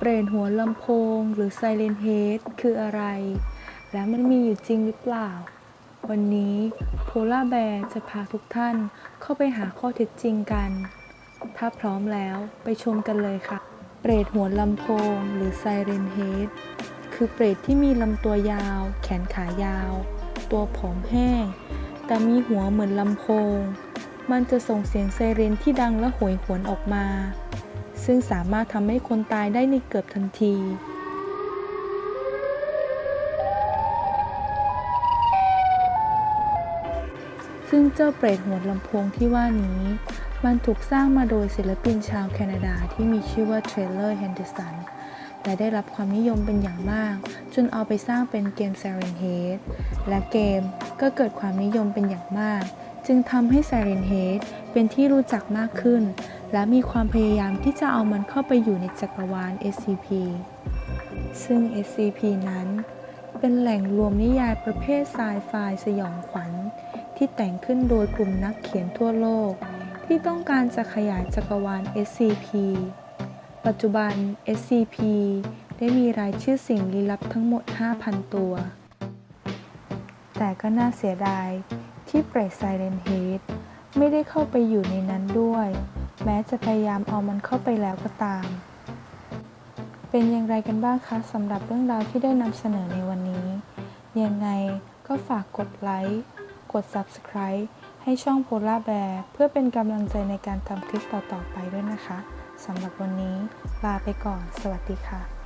เปรตหัวลำโพงหรือไซเรนเฮดคืออะไร และมันมีอยู่จริงหรือเปล่า วันนี้โพล่าแบร์จะพาทุกท่านเข้าไปหาข้อเท็จจริงกัน ถ้าพร้อมแล้วไปชมกันเลยค่ะ เปรตหัวลำโพงหรือไซเรนเฮดคือเปรตที่มีลำตัวยาว แขนขายาว ตัวผอมแห้ง แต่มีหัวเหมือนลำโพง มันจะส่งเสียงไซเรนที่ดังและโหยหวนออกมา ซึ่งสามารถทำให้คนตายได้ในเกือบทันที ซึ่งเจ้าเปรตหัวลำโพงที่ว่านี้ มันถูกสร้างมาโดยศิลปินชาวแคนาดาที่มีชื่อว่าเทรลเลอร์แฮนเดอร์สันและได้รับความนิยมเป็นอย่างมาก จนเอาไปสร้างเป็นเกม Siren Head และเกมก็เกิดความนิยมเป็นอย่างมาก จึงทำให้ Siren Head เป็นที่รู้จักมากขึ้น และมีความพยายามที่จะเอามันเข้าไปอยู่ในจักรวาล SCP ซึ่ง SCP นั้น เป็นแหล่งรวมนิยายประเภทไซไฟสยองขวัญ ที่แต่งขึ้นโดยกลุ่มนักเขียนทั่วโลก ที่ต้องการจะขยายจักรวาล SCP ปัจจุบัน SCP ได้มีรายชื่อสิ่งลี้ลับทั้งหมด 5,000 ตัว แต่ก็น่าเสียดาย ที่เปรตไซเรนเฮดไม่ได้เข้าไปอยู่ในนั้นด้วย แม้จะพยายามเอามันเข้าไปแล้วก็ตาม เป็นอย่างไรกันบ้างคะสำหรับเรื่องราวที่ได้นำเสนอในวันนี้ ยังไงก็ฝากกดไลค์กด Subscribe ให้ช่อง Polar Bear เพื่อเป็นกำลังใจในการทำคลิปต่อๆไปด้วยนะคะสำหรับวันนี้ลาไปก่อน สวัสดีค่ะ